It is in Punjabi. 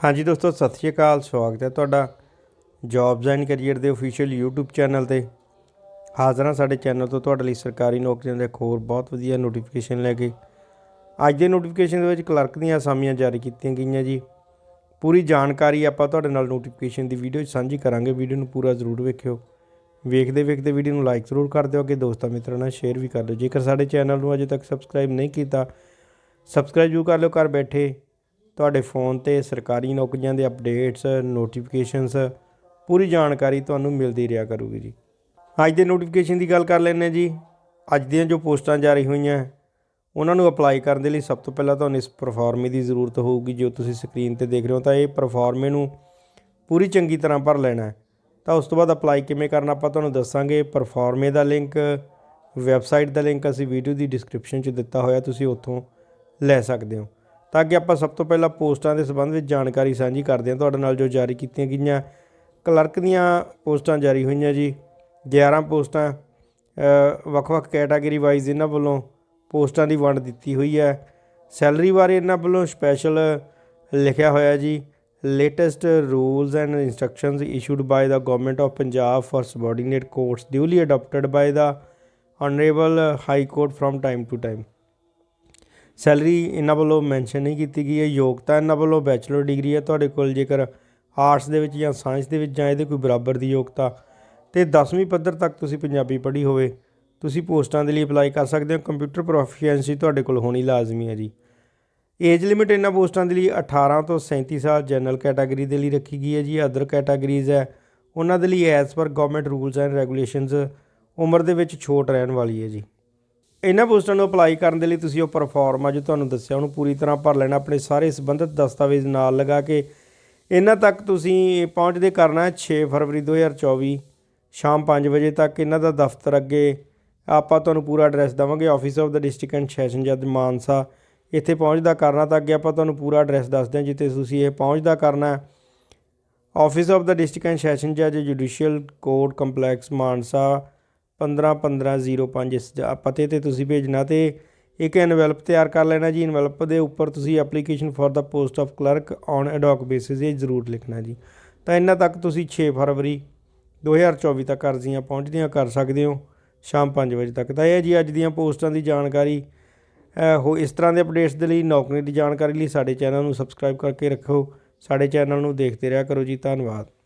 ਹਾਂਜੀ ਦੋਸਤੋ, ਸਤਿ ਸ਼੍ਰੀ ਅਕਾਲ, ਸਵਾਗਤ ਹੈ ਤੁਹਾਡਾ ਜੌਬਸ ਐਂਡ ਕੈਰੀਅਰ ਦੇ ਅਫੀਸ਼ੀਅਲ YouTube ਚੈਨਲ ਤੇ। ਹਾਜ਼ਰ ਹਾਂ ਸਾਡੇ ਚੈਨਲ ਤੋਂ, ਤੁਹਾਡੇ ਲਈ ਸਰਕਾਰੀ ਨੌਕਰੀਆਂ ਦੇ ਇੱਕ ਹੋਰ ਬਹੁਤ ਵਧੀਆ ਨੋਟੀਫਿਕੇਸ਼ਨ ਲੈ ਕੇ। ਅੱਜ ਦੇ ਨੋਟੀਫਿਕੇਸ਼ਨ ਦੇ ਵਿੱਚ ਕਲਰਕ ਦੀਆਂ ਅਸਾਮੀਆਂ ਜਾਰੀ ਕੀਤੀਆਂ ਗਈਆਂ ਜੀ। ਪੂਰੀ ਜਾਣਕਾਰੀ ਆਪਾਂ ਤੁਹਾਡੇ ਨਾਲ ਨੋਟੀਫਿਕੇਸ਼ਨ ਦੀ ਵੀਡੀਓ ਸਾਂਝੀ ਕਰਾਂਗੇ। ਵੀਡੀਓ ਨੂੰ ਪੂਰਾ ਜ਼ਰੂਰ ਵੇਖਿਓ। ਵੇਖਦੇ ਵੇਖਦੇ ਵੀਡੀਓ ਨੂੰ ਲਾਈਕ ਜ਼ਰੂਰ ਕਰ ਦਿਓ। ਅੱਗੇ ਦੋਸਤਾਂ ਮਿੱਤਰਾਂ ਨਾਲ ਸ਼ੇਅਰ ਵੀ ਕਰ ਦਿਓ। ਜੇਕਰ ਸਾਡੇ ਚੈਨਲ ਨੂੰ ਅਜੇ ਤੱਕ ਸਬਸਕ੍ਰਾਈਬ ਨਹੀਂ ਕੀਤਾ ਸਬਸਕ੍ਰਾਈਬ ਜ਼ਰੂਰ ਕਰ ਲਿਓ। ਘਰ ਬੈਠੇ ਤੁਹਾਡੇ ਫੋਨ ਤੇ ਸਰਕਾਰੀ ਨੌਕਰੀਆਂ ਦੇ ਅਪਡੇਟਸ ਨੋਟੀਫਿਕੇਸ਼ਨਸ ਪੂਰੀ ਜਾਣਕਾਰੀ ਤੁਹਾਨੂੰ ਮਿਲਦੀ ਰਿਹਾ ਕਰੂਗੀ ਜੀ। ਅੱਜ ਦੇ ਨੋਟੀਫਿਕੇਸ਼ਨ ਦੀ ਗੱਲ ਕਰ ਲੈਂਦੇ ਹਾਂ ਜੀ। ਅੱਜ ਦੀਆਂ ਜੋ ਪੋਸਟਾਂ ਜਾਰੀ ਹੋਈਆਂ, ਉਹਨਾਂ ਨੂੰ ਅਪਲਾਈ ਕਰਨ ਦੇ ਲਈ ਸਭ ਤੋਂ ਪਹਿਲਾਂ ਤੁਹਾਨੂੰ ਇਸ ਪਰਫਾਰਮੇ ਦੀ ਜ਼ਰੂਰਤ ਹੋਊਗੀ। ਜੋ ਤੁਸੀਂ ਸਕਰੀਨ ਤੇ ਦੇਖ ਰਹੇ ਹੋ ਤਾਂ ਇਹ ਪਰਫਾਰਮੇ ਨੂੰ ਪੂਰੀ ਚੰਗੀ ਤਰ੍ਹਾਂ ਭਰ ਲੈਣਾ ਹੈ। ਤਾਂ ਉਸ ਤੋਂ ਬਾਅਦ ਅਪਲਾਈ ਕਿਵੇਂ ਕਰਨਾ ਆਪਾਂ ਤੁਹਾਨੂੰ ਦੱਸਾਂਗੇ। ਪਰਫਾਰਮੇ ਦਾ ਲਿੰਕ ਵੈਬਸਾਈਟ ਦਾ ਲਿੰਕ ਅਸੀਂ ਵੀਡੀਓ ਦੀ ਡਿਸਕ੍ਰਿਪਸ਼ਨ 'ਚ ਦਿੱਤਾ ਹੋਇਆ, ਤੁਸੀਂ ਉੱਥੋਂ ਲੈ ਸਕਦੇ ਹੋ। ਤਾਂ ਅੱਗੇ ਆਪਾਂ ਸਭ ਤੋਂ ਪਹਿਲਾਂ ਪੋਸਟਾਂ ਦੇ ਸੰਬੰਧ ਵਿੱਚ ਜਾਣਕਾਰੀ ਸਾਂਝੀ ਕਰਦੇ ਹਾਂ। ਤੁਹਾਡੇ ਨਾਲ ਜੋ ਜਾਰੀ ਕੀਤੀਆਂ ਗਈਆਂ, ਕਲਰਕ ਦੀਆਂ ਪੋਸਟਾਂ ਜਾਰੀ ਹੋਈਆਂ ਜੀ 11 ਪੋਸਟਾਂ ਵੱਖ-ਵੱਖ ਕੈਟਾਗਰੀ ਵਾਈਜ਼ ਇਹਨਾਂ ਵੱਲੋਂ ਪੋਸਟਾਂ ਦੀ ਵੰਡ ਦਿੱਤੀ ਹੋਈ ਹੈ। ਸੈਲਰੀ ਬਾਰੇ ਇਹਨਾਂ ਵੱਲੋਂ ਸਪੈਸ਼ਲ ਲਿਖਿਆ ਹੋਇਆ ਜੀ latest rules and instructions issued by the government of Punjab for subordinate courts duly adopted by the honorable high court from time to time salary ਇਹਨਾਂ ਵੱਲੋਂ ਮੈਂਸ਼ਨ ਨਹੀਂ ਕੀਤੀ ਗਈ ਹੈ। ਯੋਗਤਾ ਇਹਨਾਂ ਵੱਲੋਂ ਬੈਚਲਰ ਡਿਗਰੀ ਹੈ। ਤੁਹਾਡੇ ਕੋਲ ਜੇਕਰ ਆਰਟਸ ਦੇ ਵਿੱਚ ਜਾਂ ਸਾਇੰਸ ਦੇ ਵਿੱਚ ਜਾਂ ਇਹਦੇ ਕੋਈ ਬਰਾਬਰ ਦੀ ਯੋਗਤਾ ਤੇ 10ਵੀਂ ਪੱਧਰ ਤੱਕ ਤੁਸੀਂ ਪੰਜਾਬੀ ਪੜ੍ਹੀ ਹੋਵੇ, ਤੁਸੀਂ ਪੋਸਟਾਂ ਦੇ ਲਈ ਅਪਲਾਈ ਕਰ ਸਕਦੇ ਹੋ। ਕੰਪਿਊਟਰ ਪ੍ਰੋਫੀਸ਼ੀਐਂਸੀ ਤੁਹਾਡੇ ਕੋਲ ਹੋਣੀ ਲਾਜ਼ਮੀ ਹੈ ਜੀ। ਏਜ ਲਿਮਿਟ ਇਹਨਾਂ ਪੋਸਟਾਂ ਦੇ ਲਈ 18 ਤੋਂ 37 ਸਾਲ ਜਨਰਲ ਕੈਟਾਗਰੀ ਦੇ ਲਈ ਰੱਖੀ ਗਈ ਹੈ ਜੀ। ਅਦਰ ਕੈਟਾਗਰੀਜ਼ ਹੈ। ਉਹਨਾਂ ਦੇ ਲਈ as per government rules and regulations ਉਮਰ ਦੇ ਵਿੱਚ ਛੋਟ ਰਹਿਣ ਵਾਲੀ ਹੈ ਜੀ। ਇਹਨਾਂ ਪੋਸਟਾਂ ਨੂੰ ਅਪਲਾਈ ਕਰਨ ਦੇ ਲਈ ਤੁਸੀਂ ਉਹ ਪਰਫਾਰਮ ਆ ਜੋ ਤੁਹਾਨੂੰ ਦੱਸਿਆ, ਉਹਨੂੰ ਪੂਰੀ ਤਰ੍ਹਾਂ ਭਰ ਲੈਣਾ, ਆਪਣੇ ਸਾਰੇ ਸੰਬੰਧਿਤ ਦਸਤਾਵੇਜ਼ ਨਾਲ ਲਗਾ ਕੇ। ਇਹਨਾਂ ਤੱਕ ਤੁਸੀਂ ਪਹੁੰਚਦੇ ਕਰਨਾ ਹੈ 6 ਫਰਵਰੀ 2024 ਸ਼ਾਮ 5 ਵਜੇ ਤੱਕ। ਇਹਨਾਂ ਦਾ ਦਫ਼ਤਰ ਅੱਗੇ ਆਪਾਂ ਤੁਹਾਨੂੰ ਪੂਰਾ ਐਡਰੈਸ ਦਵਾਂਗੇ office of the district and session ਜੱਜ ਮਾਨਸਾ। ਇੱਥੇ ਪਹੁੰਚਦਾ ਕਰਨਾ ਤਾਂ ਅੱਗੇ ਆਪਾਂ ਤੁਹਾਨੂੰ ਪੂਰਾ ਐਡਰੈਸ ਦੱਸਦੇ ਹਾਂ, ਜਿੱਥੇ ਤੁਸੀਂ ਇਹ ਪਹੁੰਚਦਾ ਕਰਨਾ ਹੈ। Office of the district and session ਜੱਜ ਜੁਡੀਸ਼ੀਅਲ ਕੋਰਟ ਕੰਪਲੈਕਸ ਮਾਨਸਾ। 151505 ਇਸ ਜ- ਪਤੇ ਤੇ ਤੁਸੀਂ ਭੇਜਣਾ ਤੇ ਇੱਕ ਐਨਵੈਲਪ ਤਿਆਰ ਕਰ ਲੈਣਾ ਜੀ। ਐਨਵੈਲਪ ਦੇ ਉੱਪਰ ਤੁਸੀਂ application for the post of clerk on ad hoc basis ਇਹ ਜ਼ਰੂਰ ਲਿਖਣਾ ਜੀ। ਤਾਂ ਇਹਨਾਂ ਤੱਕ ਤੁਸੀਂ 6 ਫਰਵਰੀ 2024 ਤੱਕ ਅਰਜ਼ੀਆਂ ਪਹੁੰਚਦੀਆਂ ਕਰ ਸਕਦੇ ਹੋ। ਸ਼ਾਮ 5 ਵਜੇ ਤੱਕ ਤਾਂ ਇਹ ਜੀ, ਅੱਜ ਦੀਆਂ ਪੋਸਟਾਂ ਦੀ ਜਾਣਕਾਰੀ ਹੋ ਇਸ ਤਰ੍ਹਾਂ ਦੇ ਅਪਡੇਟਸ ਦੇ ਲਈ ਨੌਕਰੀ ਦੀ ਜਾਣਕਾਰੀ ਲਈ ਸਾਡੇ ਚੈਨਲ ਨੂੰ ਸਬਸਕ੍ਰਾਈਬ ਕਰਕੇ ਰੱਖੋ। ਸਾਡੇ ਚੈਨਲ ਨੂੰ ਦੇਖਦੇ ਰਿਹਾ ਕਰੋ ਜੀ। ਧੰਨਵਾਦ।